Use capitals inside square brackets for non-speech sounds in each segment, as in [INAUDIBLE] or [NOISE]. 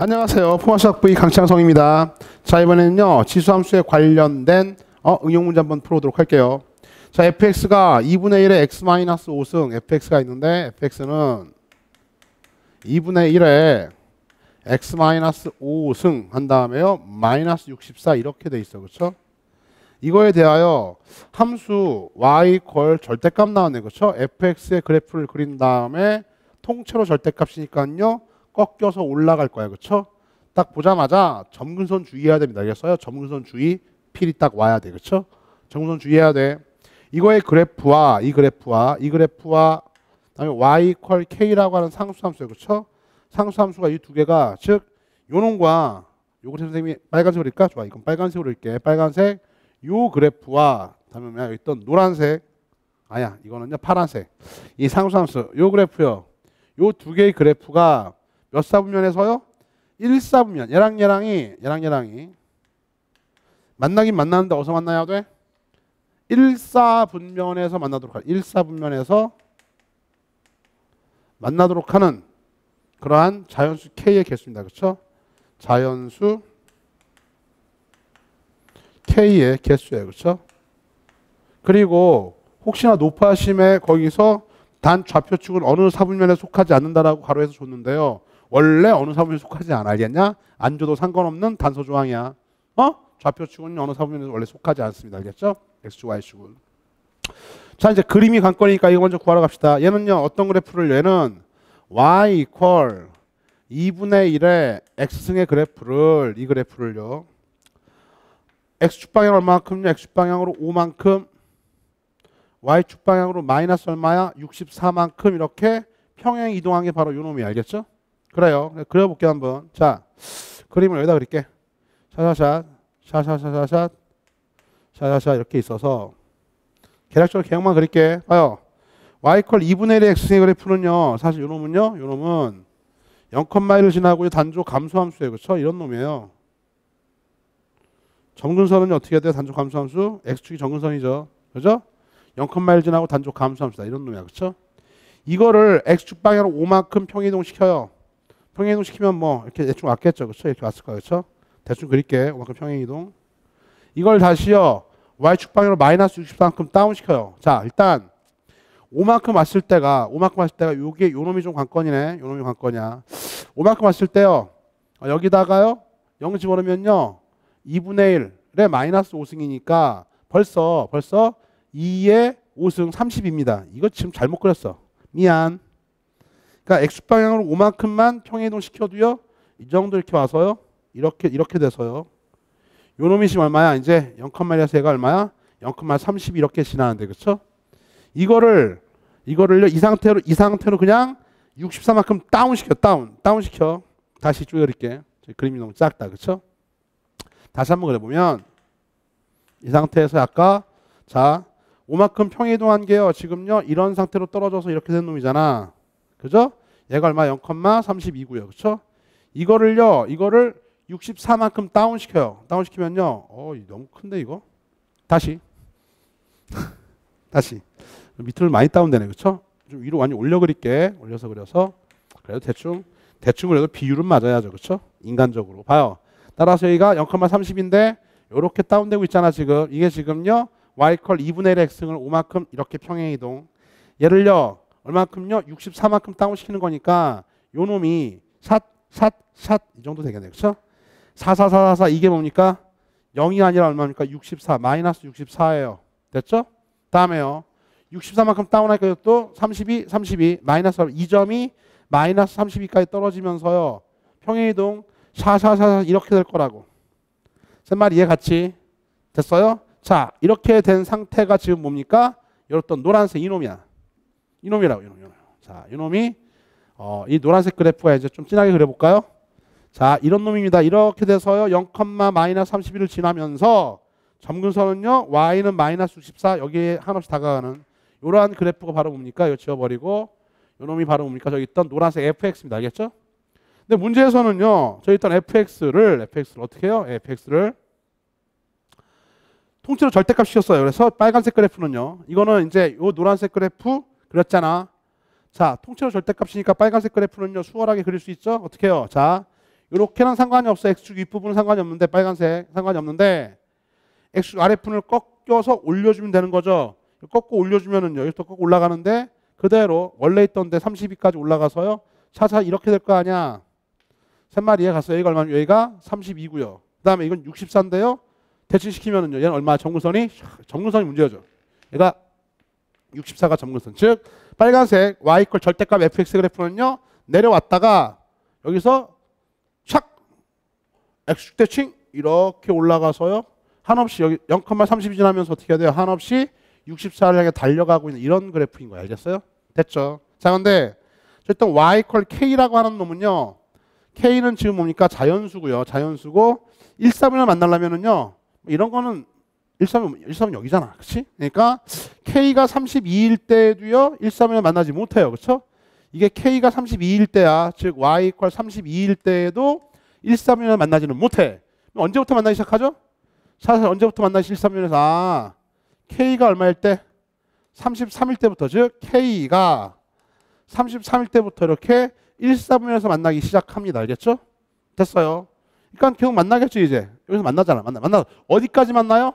안녕하세요. 포마수학 V 강창성입니다. 자 이번에는요 지수함수에 관련된 어, 응용 문제 한번 풀어보도록 할게요. 자 fx가 2분의 1에 x-5승 fx가 있는데 fx는 2분의 1에 x-5승 한 다음에요 마이너스 64 이렇게 돼 있어 그렇죠? 이거에 대하여 함수 y 걸 절대값 나왔네 그렇죠? fx의 그래프를 그린 다음에 통째로 절대값이니까요 꺾여서 올라갈 거야. 그렇죠? 딱 보자마자 점근선 주의해야 됩니다. 알겠어요? 점근선 주의 필이 딱 와야 돼. 그렇죠? 점근선 주의해야 돼. 이거의 그래프와 이 그래프와 이 그래프와 그다음에 y q k라고 하는 상수함수예요. 그렇죠? 상수함수가 이 두 개가 즉 요놈과 요거 선생님이 빨간색으로 그릴까? 좋아. 이건 빨간색으로 그릴게. 빨간색 요 그래프와 다음에 있던 노란색 아야 이거는요 파란색 이 상수함수 요 그래프요 요 두 개의 그래프가 몇 사분면에서요? 1사분면. 얘랑 얘랑이 얘랑 얘랑이 만나긴 만나는데 어디서 만나야 돼? 1사분면에서 만나도록 할 1사분면에서 만나도록 하는 그러한 자연수 K의 개수입니다. 그렇죠? 자연수 K의 개수예요. 그렇죠? 그리고 혹시나 높아심에 거기서 단 좌표축은 어느 사분면에 속하지 않는다라고 가로해서 줬는데요. 원래 어느 사분면에 속하지 않아 알겠냐? 안 줘도 상관없는 단서 조항이야. 어? 좌표축은 어느 사분면에 원래 속하지 않습니다. 알겠죠? X축, Y축은. 자 이제 그림이 관건이니까 이거 먼저 구하러 갑시다. 얘는요 어떤 그래프를 얘는 y equal 2분의 1의 x승의 그래프를 이 그래프를요 x축 방향 얼마만큼요? x축 방향으로 5만큼 y축 방향으로 마이너스 얼마야? 64만큼 이렇게 평행 이동한 게 바로 요 놈이 알겠죠? 그래요. 그려볼게요 한번. 자 그림을 여기다 그릴게. 샤샤샷 샤샤샤샤샷 샤샤샷 이렇게 있어서 계략적으로 계획만 그릴게. 봐요. y 컬 2분의 1의 x의 그래프는요. 사실 요 놈은요. 요 놈은 0,1을 지나고 단조 감소함수예요. 그렇죠? 이런 놈이에요. 정근선은 어떻게 돼요? 단조 감소함수? x축이 정근선이죠. 그죠? 0,1 지나고 단조 감소함수다. 이런 놈이야. 그렇죠? 이거를 x축 방향으로 5만큼 평이동 시켜요. 평행이동 시키면 뭐 이렇게 대충 왔겠죠. 그렇죠? 이렇게 왔을 거예요. 그렇죠? 대충 그릴게. 그만큼 평행 이동. 이걸 다시요. y축 방향으로 마이너스 64만큼 다운 시켜요. 자, 일단 5만큼 왔을 때가 5만큼 왔을 때가 요게 요 놈이 좀 관건이네. 요 놈이 관건이야. 5만큼 왔을 때요. 어, 여기다가요. 0 집어넣으면요. 2분의 1에 마이너스 5승이니까 벌써 벌써 2의 5승 30입니다. 이거 지금 잘못 그렸어. 미안. 그러니까 x 방향으로 5만큼만 평행이동 시켜도요. 이 정도 이렇게 와서요. 이렇게 이렇게 돼서요. 요 놈이 지금 얼마야? 이제 0,1에서 가 얼마야? 0,30 이렇게 지나는데 그렇죠? 이거를 이거를요. 이 상태로 이 상태로 그냥 64만큼 다운 시켜. 다운. 다운 시켜. 다시 쭉 그릴게. 그림이 너무 작다. 그렇죠? 다시 한번 그려 보면 이 상태에서 아까 자, 5만큼 평이동한 게요. 지금요. 이런 상태로 떨어져서 이렇게 된 놈이잖아. 그죠? 얘가 얼마? 0,32고요. 그렇죠? 이거를요. 이거를 64만큼 다운 시켜요. 다운 시키면요. 어, 너무 큰데 이거? 다시. [LAUGHS] 다시. 밑으로 많이 다운되네. 그렇죠? 좀 위로 많이 올려 그릴게. 올려서 그려서 그래도 대충 대충 그래도 비율은 맞아야죠. 그렇죠? 인간적으로. 봐요. 따라서 여기가 0,30인데 이렇게 다운되고 있잖아, 지금. 이게 지금요. y 컬 2분의 1 x승을 5만큼 이렇게 평행 이동. 얘를요. 얼마큼요? 64만큼 다운 시키는 거니까 요 놈이 샷, 샷, 샷 이 정도 되겠네요. 그렇죠? 4444 이게 뭡니까? 0이 아니라 얼마입니까? 64 마이너스 64예요. 됐죠? 다음에요. 64만큼 다운하니까 또 32, 32 마이너스 2점이 마이너스 32까지 떨어지면서요. 평행이동 샤샤샤 이렇게 될 거라고. 셋말 이해 같이 됐어요? 자 이렇게 된 상태가 지금 뭡니까? 이렇던 노란색 이놈이야. 이놈이라고 이놈. 이놈. 자, 이놈이 어, 이 노란색 그래프가 이제 좀 진하게 그려볼까요? 자, 이런 놈입니다. 이렇게 돼서요. 0, 마이너스 31을 지나면서 점근선은요. y는 마이너스 64 여기에 한없이 다가가는 이러한 그래프가 바로 뭡니까? 이거 지워버리고 이 놈이 바로 뭡니까? 저기 있던 노란색 fx입니다. 알겠죠? 근데 문제에서는요. 저기 있던 fx를 fx를 어떻게 해요? fx를 통째로 절대값 시켰어요. 그래서 빨간색 그래프는요. 이거는 이제 이 노란색 그래프 그렸잖아. 자, 통째로 절대값이니까 빨간색 그래프는요. 수월하게 그릴 수 있죠? 어떻게 해요? 자, 이렇게는 상관이 없어. X축 윗부분은 상관이 없는데 빨간색 상관이 없는데 X축 아랫부분을 꺾여서 올려주면 되는 거죠. 꺾고 올려주면은요. 여기서 꺾고 올라가는데 그대로 원래 있던 데 32까지 올라가서요. 차차 이렇게 될 거 아니야. 셋마리 이해 갔어요. 여기가 얼마 여기가 32고요. 그 다음에 이건 64인데요. 대칭시키면은요. 얘는 얼마 점근선이 점근선이 문제죠. 얘가 64가 점근선. 즉 빨간색 y 콜 절대값 fx 그래프는요. 내려왔다가 여기서 착 x축 대칭 이렇게 올라가서요. 한없이 여기 0,32 지나면서 어떻게 해야 돼요? 한없이 64를 향해 달려가고 있는 이런 그래프인 거예요. 알겠어요? 됐죠? 자, 근데 어쨌든 y 콜 k라고 하는 놈은요. k는 지금 뭡니까? 자연수고요. 자연수고 1, 3을 만나려면은요. 이런 거는 1, 3, 1, 3은 여기잖아. 그렇지? 그러니까 k가 32일 때도요. 1, 3을 만나지 못해요. 그렇죠? 이게 k가 32일 때야. 즉 y 콜 32일 때에도 1, 3을 만나지는 못해. 언제부터 만나기 시작하죠? 사실 언제부터 만나기 1, 3일에서 아, k가 얼마일 때? 33일 때부터 즉 k가 33일 때부터 이렇게 1, 4분면에서 만나기 시작합니다. 알겠죠? 됐어요. 그러니까 계속 만나겠죠 이제. 여기서 만나잖아. 만나. 만나. 어디까지 만나요?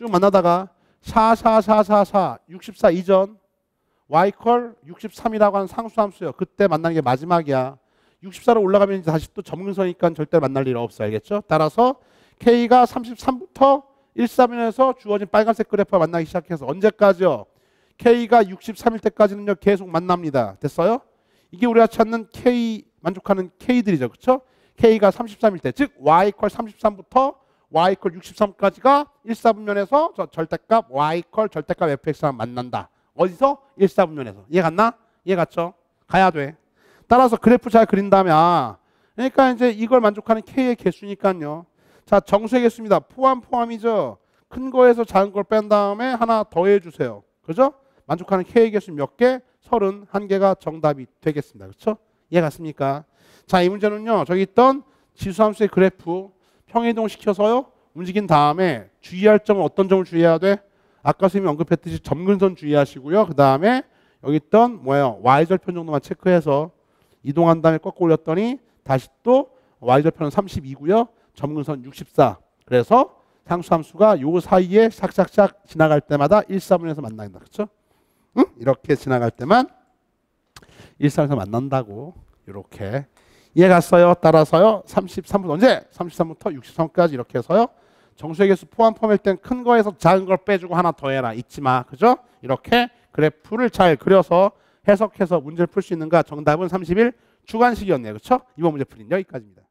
쭉 만나다가 4, 4, 4, 4, 4, 64 이전 y컬 63이라고 하는 상수함수요. 그때 만나는 게 마지막이야. 64로 올라가면 이제 다시 또 점근선이니까 절대 만날 일 없어. 알겠죠? 따라서 k가 33부터 1사면에서 주어진 빨간색 그래프가 만나기 시작해서 언제까지요? k가 63일 때까지는요 계속 만납니다. 됐어요? 이게 우리가 찾는 k 만족하는 k들이죠, 그렇죠? k가 33일 때, 즉 y 컬 33부터 y 컬 63까지가 1사분면에서 저 절대값 y 컬 절대값 fx랑 만난다. 어디서? 1사분면에서. 이해 갔나? 이해 갔죠? 가야 돼. 따라서 그래프 잘 그린 다음에 아, 그러니까 이제 이걸 만족하는 k의 개수니까요. 자, 정수의 개수입니다. 포함 포함이죠. 큰 거에서 작은 걸 뺀 다음에 하나 더해 주세요. 그죠? 만족하는 k의 개수 몇 개? 31개가 정답이 되겠습니다. 그렇죠? 이해 갔습니까? 자, 이 문제는요. 저기 있던 지수함수의 그래프 평행이동 시켜서요. 움직인 다음에 주의할 점은 어떤 점을 주의해야 돼? 아까 선생님이 언급했듯이 점근선 주의하시고요. 그 다음에 여기 있던 뭐예요? y절편 정도만 체크해서 이동한 다음에 꺾어 올렸더니 다시 또 y절편은 32고요. 점근선 64. 그래서 상수함수가 요 사이에 싹싹싹 지나갈 때마다 1, 4분에서 만난다. 그렇죠? 응? 이렇게 지나갈 때만 1, 4분에서 만난다고 이렇게 이해 갔어요? 따라서요. 33분 언제? 33부터 63까지 이렇게 해서요. 정수의 개수 포함 포함일 땐 큰 거에서 작은 걸 빼주고 하나 더 해라. 잊지 마. 그죠? 이렇게 그래프를 잘 그려서 해석해서 문제를 풀 수 있는가? 정답은 31 주관식이었네요. 그렇죠? 이번 문제 풀인 여기까지입니다.